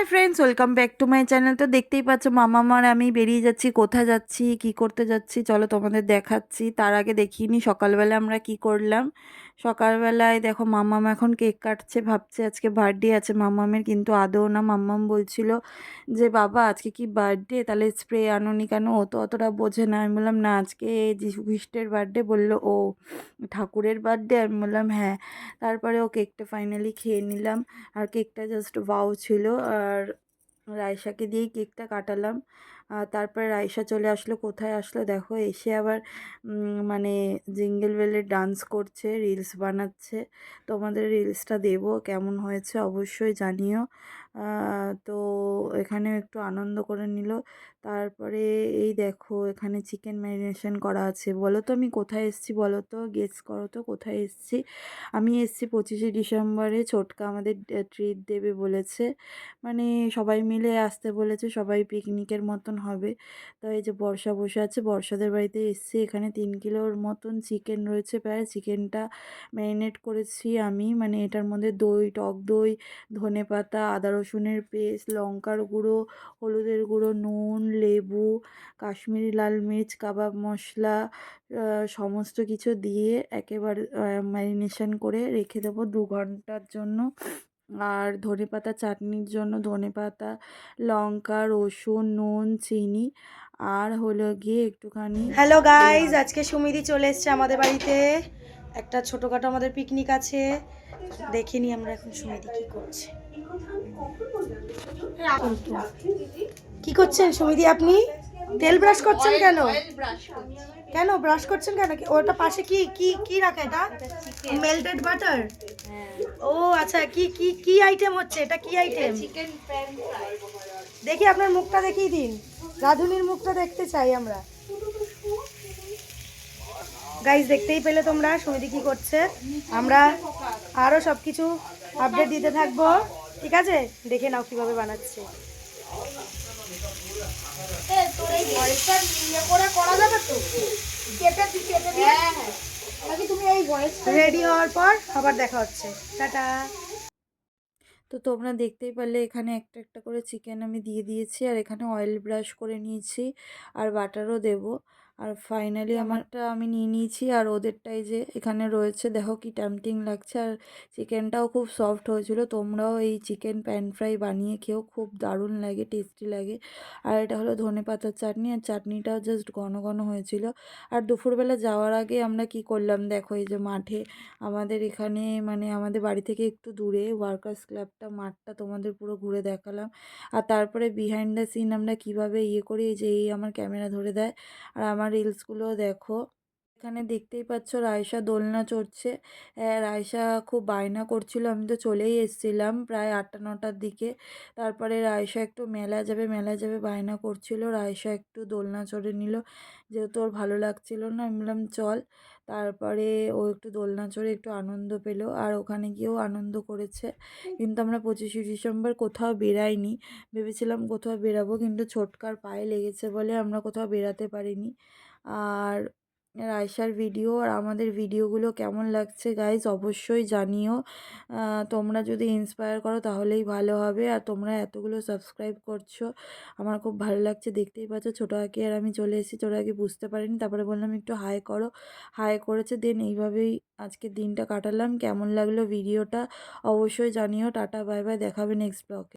Hi friends welcome back to my channel তো দেখতেই পাচ্ছ, মামা মার আমি বেরিয়ে যাচ্ছি। কোথায় যাচ্ছি? কি করতে যাচ্ছি? চলো তোমাদের দেখাচ্ছি। তার আগে দেখিনি, সকালবেলা আমরা কি করলাম? সকালবেলায় দেখো, মামাম এখন কেক কাটছে, ভাবছে আজকে বার্থডে আছে। মামামের কিন্তু আদৌ না মাম্মাম বলছিল যে, বাবা, আজকে কি বার্থডে? তাহলে স্প্রে আনোনি কেন? ও তো অতটা বোঝে না। আমি বললাম, না, আজকে যিশু খ্রিস্টের বার্থডে। বলল, ও, ঠাকুরের বার্থডে? আমি বললাম হ্যাঁ। তারপরে ও কেকটা ফাইনালি খেয়ে নিলাম। আর কেকটা জাস্ট বাউ ছিল। আর রায়সাকে দিয়েই কেকটা কাটালাম। তারপর রায়সা চলে আসলো, কোথায় আসলো? দেখো, এসে আবার মানে জিঙ্গেল বেলের ডান্স করছে, রিলস বানাচ্ছে। তোমাদের রিলসটা দেব, কেমন হয়েছে অবশ্যই জানিও। তো এখানে একটু আনন্দ করে নিল। তারপরে এই দেখো এখানে চিকেন ম্যারিনেশন করা আছে। বলো তো আমি কোথায় এসেছি? বলো তো গেস করো তো কোথায় এসেছি? আমি এসেছি পঁচিশে ডিসেম্বরে, ছোটকা আমাদের ট্রিট দেবে বলেছে। মানে সবাই মিলে আসতে বলেছে, সবাই পিকনিকের মতন হবে। তো এই যে বর্ষা বসে আছে, বর্ষাদের বাড়িতে এসেছি। এখানে তিন কিলোর মতন চিকেন রয়েছে প্রায়। চিকেনটা ম্যারিনেট করেছি আমি। মানে এটার মধ্যে দই, টক দই ধনে পাতা আদা রসুনের পেস্ট লঙ্কার গুঁড়ো হলুদের গুঁড়ো নুন লেবু কাশ্মীরি লাল মির্চ কাবাব মশলা সমস্ত কিছু দিয়ে একেবারে ম্যারিনেশন করে রেখে দেবো দু ঘণ্টার জন্য। আর ধনেপাতা চাটনির জন্য ধনেপাতা লঙ্কা রসুন নুন চিনি আর হলো গিয়ে একটুখানি হ্যালো গাইজ আজকে সুমিদি চলে এসছে আমাদের বাড়িতে। একটা ছোটোখাটো আমাদের পিকনিক আছে। দেখিনি আমরা এখন সুমিদি কি করছে। কি করছেন সুমিদি আপনি? তেল ব্রাশ করছেন কেন? কেন ব্রাশ করছেন কেন? ওটা পাশে কি কি কি রাখা এটা? মেল্টেড বাটার ও আচ্ছা কি কি কি আইটেম হচ্ছে? এটা কি আইটেম দেখি আপনার মুখটা দেখিয়ে দিন। রাধুনির মুখটা দেখতে চাই আমরা। গাইজ দেখতেই পেলে তোমরা সমিতি কি করছে? আমরা আরও সব কিছু আপডেট দিতে থাকব। ঠিক আছে? দেখে নাও কীভাবে বানাচ্ছে। রেডি হওয়ার পর আবার দেখা হচ্ছে। টাটা। তো তোমরা দেখতেই পারলে এখানে একটা একটা করে চিকেন আমি দিয়ে দিয়েছি আর এখানে অয়েল ব্রাশ করে নিয়েছি আর বাটারও দেব। আর ফাইনালি আমারটা আমি নিয়ে নিয়েছি আর ওদেরটাই যে এখানে রয়েছে দেখো কি ট্যাম্পটিং লাগছে। আর চিকেনটাও খুব সফট হয়েছিল তোমরাও এই চিকেন প্যান ফ্রাই বানিয়ে খেও খুব দারুণ লাগে টেস্টি লাগে। আর এটা হলো ধনে পাতার চাটনি আর চাটনিটাও জাস্ট ঘন ঘন হয়েছিল। আর দুপুরবেলা যাওয়ার আগে আমরা কি করলাম দেখো এই যে মাঠে আমাদের এখানে মানে আমাদের বাড়ি থেকে একটু দূরে ওয়ার্কার্স ক্লাবটা মাঠটা তোমাদের পুরো ঘুরে দেখালাম। আর তারপরে বিহাইন্ড দ্য সিন আমরা কীভাবে ইয়ে করি এই যে এই আমার ক্যামেরা ধরে দেয়। আর আমার রিলসগুলো দেখো। এখানে দেখতেই পাচ্ছ রায়সা দোলনা চড়ছে। রায়সা খুব বায়না করছিল, আমি তো চলেই এসেছিলাম প্রায় আটটা, নটার দিকে। তারপরে রায়সা একটু মেলা যাবে মেলা যাবে বায়না করছিল রায়সা একটু দোলনা চড়ে নিল। যেহেতু ওর ভালো লাগছিল না, আমি বললাম, চল। তারপরে ও একটু দোলনা চড়ে একটু আনন্দ পেল, আর ওখানে গিয়েও আনন্দ করেছে। কিন্তু আমরা পঁচিশে ডিসেম্বর কোথাও বেরাইনি ভেবেছিলাম কোথাও বেরাবো কিন্তু ছোটকার পায়ে লেগেছে বলে আমরা কোথাও বেরাতে পারিনি। আর রায়সার ভিডিও আর আমাদের ভিডিওগুলো কেমন লাগছে গাইজ অবশ্যই জানিও। তোমরা যদি ইন্সপায়ার করো তাহলেই ভালো হবে। আর তোমরা এতগুলো সাবস্ক্রাইব করছ, আমার খুব ভালো লাগছে। দেখতেই পাচ্ছ ছোটো আঁকি আর আমি চলে এসেছি, ছোটো আঁকি বুঝতে পারিনি। তারপরে বললাম একটু হাই করো। হাই করেছে দেন এইভাবেই আজকের দিনটা কাটালাম। কেমন লাগল ভিডিওটা অবশ্যই জানিও। টাটা বাই বাই দেখাবে নেক্সট ব্লগে